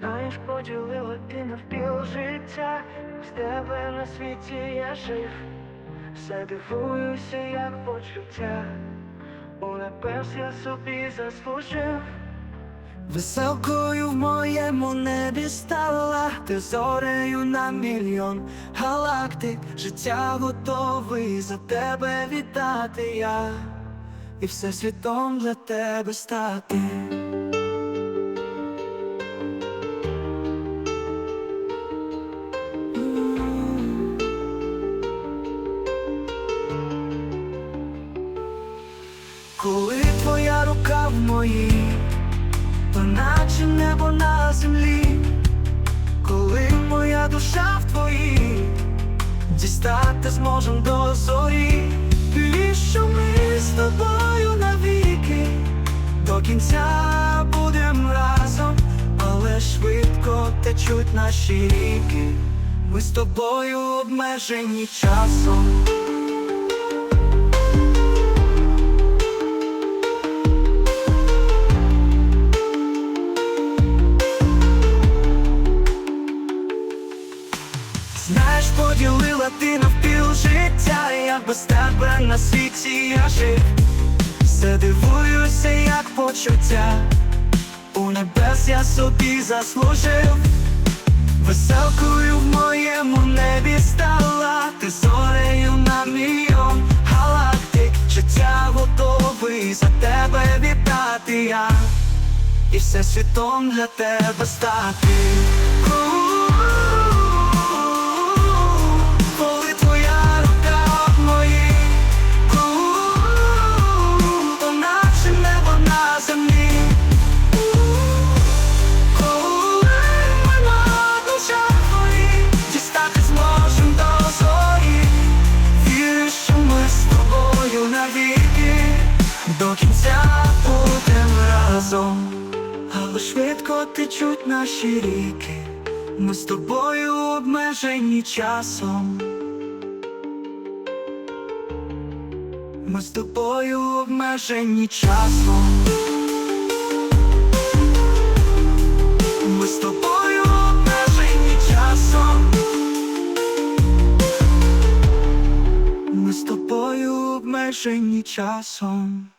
Знаєш, поділила ти навпіл життя, з тебе на світі я жив, все дивуюся, як почуття, у небес я собі заслужив. Веселкою в моєму небі стала, ти зорею на мільйон галактик, життя готовий за тебе віддати я, і все світом для тебе стати. Коли твоя рука в моїй, то наче небо на землі, коли моя душа в твоїй, дістати зможем до зорі, що ми з тобою навіки, до кінця будем разом, але швидко течуть наші ріки, ми з тобою обмежені часом. Поділила ти навпіл життя, як без тебе на світі я жив. Все дивуюся, як почуття, у небес я собі заслужив, веселкою в моєму небі стала, ти зорею на мільйон галактик, життя готовий за тебе вітати я, і все світом для тебе стати. Швидко течуть наші ріки, ми з тобою обмежені часом. Ми з тобою обмежені часом. Ми з тобою обмежені часом. Ми з тобою обмежені часом.